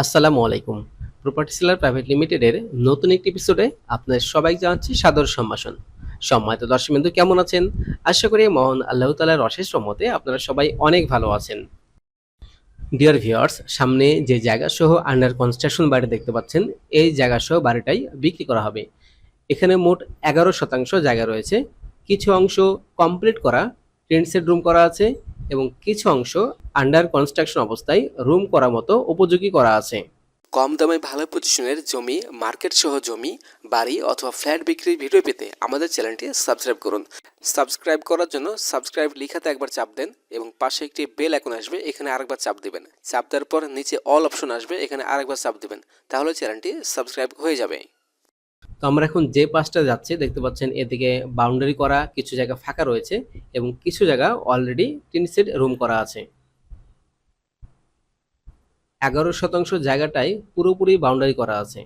আসসালামু আলাইকুম। Property seller private লিমিটেডের নতুন একটি এপিসোডে আপনাদের সবাই জানাচ্ছি সাদর সম্ভাষণ। সম্মানিত দর্শকবৃন্দু, কেমন আছেন? আশা করি মহান আল্লাহ তালার অশেষ রহমতে আপনারা সবাই অনেক ভালো আছেন। ডিয়ার ভিউয়ার্স সামনে যে জায়গা সহ আন্ডার কনস্ট্রাকশন বাড়ি দেখতে পাচ্ছেন, এই জায়গা সহ বাড়িটাই বিক্রি করা হবে। এখানে মোট এগারো শতাংশ জায়গা রয়েছে। কিছু অংশ কমপ্লিট করা টেন্টসেড রুম করা আছে। এবং কিছু অংশ আন্ডার কনস্ট্রাকশন অবস্থায় রুম করার মতো উপযোগী করা আছে। কম দামে ভালো পজিশনের জমি মার্কেট সহ জমি, বাড়ি অথবা ফ্ল্যাট বিক্রির ভিডিও পেতে আমাদের চ্যানেলটি সাবস্ক্রাইব করুন। সাবস্ক্রাইব করার জন্য সাবস্ক্রাইব লিখাতে একবার চাপ দেন এবং পাশে একটি বেল আইকন আসবে, এখানে আরেকবার চাপ দিবেন। চাপ দেওয়ার পর নিচে অল অপশন আসবে, এখানে আরেকবার চাপ দিবেন। তাহলে চ্যানেলটি সাবস্ক্রাইব হয়ে যাবে। তো আমরা এখন যে পাশটা যাচ্ছি, দেখতে পাচ্ছেন এদিকে বাউন্ডারি করা কিছু জায়গা ফাঁকা রয়েছে এবং কিছু জায়গা অলরেডি টিন সেট রুম করা আছে। এগারো শতাংশ জায়গাটাই পুরোপুরি বাউন্ডারি করা আছে।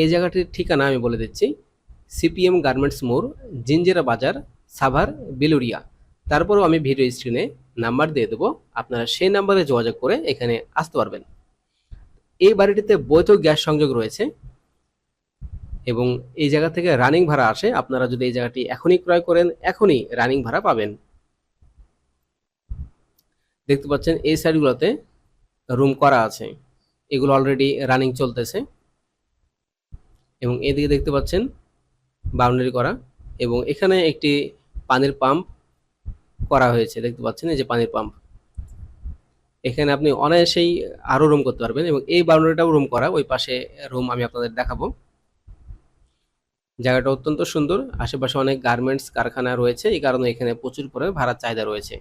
এই জায়গাটির ঠিকানা আমি বলে দিচ্ছি সিপিএম গার্মেন্টস মোড় জিঞ্জেরা বাজার, সাভার বেলুরিয়া তারপরেও আমি ভিডিও স্ক্রিনে নাম্বার দিয়ে দেবো, আপনারা সেই নাম্বারে যোগাযোগ করে এখানে আসতে পারবেন। এই বাড়িটিতে বৈধ গ্যাস সংযোগ রয়েছে এবং এই জায়গা থেকে রানিং ভাড়া আসে। আপনারা যদি এই জায়গাটি এখনই ক্রয় করেন, এখনই রানিং ভাড়া পাবেন। দেখতে পাচ্ছেন, এই সাইডগুলোতে রুম করা আছে। এগুলো অলরেডি রানিং চলতেছে। এবং এদিকে দেখতে পাচ্ছেন, বাউন্ডারি করা এবং এখানে একটি পানির পাম্প করা হয়েছে। দেখতে পাচ্ছেন, এই যে পানির পাম্প। এখানে আপনি অনায়াসেই আরও রুম করতে পারবেন এবং এই বাউন্ডারিটাও রুম করা, ওই পাশে রুম আমি আপনাদের দেখাবো। জায়গাটা অত্যন্ত সুন্দর, আশেপাশে অনেক গার্মেন্টস কারখানা রয়েছে, এই কারণে এখানে প্রচুর পরিমাণে ভাড়ার চাহিদা রয়েছে।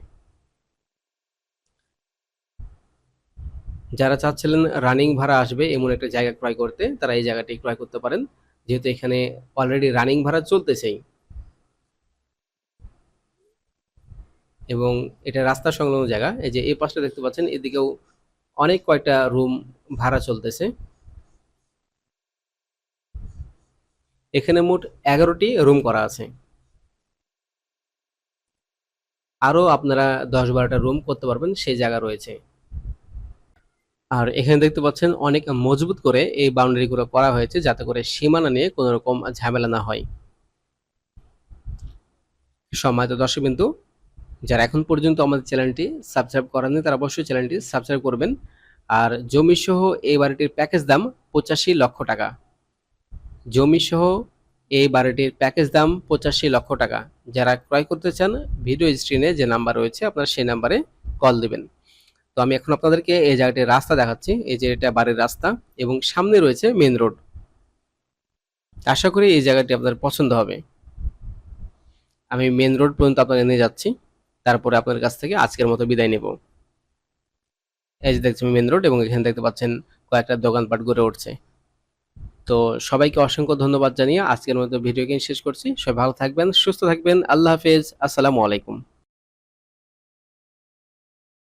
যারা চাচ্ছিলেন রানিং ভাড়া আসবে, এমন একটা জায়গা ক্রয় করতে, তারা এই জায়গাটি ক্রয় করতে পারেন। যেহেতু এখানে অলরেডি রানিং ভাড়া চলতেছেই। এবং এটা রাস্তা সংলগ্ন জায়গা। এই যে এই পাশটা দেখতে পাচ্ছেন, এদিকেও অনেক কয়টা রুম ভাড়া চলতেছে। এখানে মোট এগারোটি রুম করা আছে। আরও আপনারা দশ বারোটা রুম করতে পারবেন, সেই জায়গা রয়েছে। আর এখানে দেখতে পাচ্ছেন, অনেক মজবুত করে এই বাউন্ডারিগুলো করা হয়েছে, যাতে করে সীমানা নিয়ে কোনো রকম ঝামেলা না হয়। সম্মানিত দর্শক বিন্দু যারা এখন পর্যন্ত আমাদের চ্যানেলটি সাবস্ক্রাইব করেননি, তারা অবশ্যই চ্যানেলটি সাবস্ক্রাইব করবেন। আর জমি সহ এই বাড়িটির প্যাকেজ দাম পঁচাশি লক্ষ টাকা। জমি সহ এই বাড়িটির প্যাকেজ দাম পঁচাশি লক্ষ টাকা। যারা ক্রয় করতে চান ভিডিও স্ক্রিনে যে নাম্বার রয়েছে, আপনারা সেই নাম্বারে কল দিবেন। তো আমি এখন আপনাদেরকে এই জায়গাটির রাস্তা দেখাচ্ছি। এই যে এটা বাড়ির রাস্তা এবং সামনে রয়েছে মেন রোড আশা করি এই জায়গাটি আপনাদের পছন্দ হবে। আমি মেন রোড পর্যন্ত আপনাদের নিয়ে যাচ্ছি। তারপরে আপনার কাছ থেকে আজকের মতো বিদায় নেব। এই যে দেখছেন মেন রোড এবং এখানে দেখতে পাচ্ছেন কয়েকটা দোকানপাট গড়ে উঠছে। তো সবাইকে অসংখ্য ধন্যবাদ জানিয়ে আজকের মতো ভিডিও গেম শেষ করছি। সবাই ভালো থাকবেন, সুস্থ থাকবেন। আল্লাহ হাফেজ। আসসালামু আলাইকুম।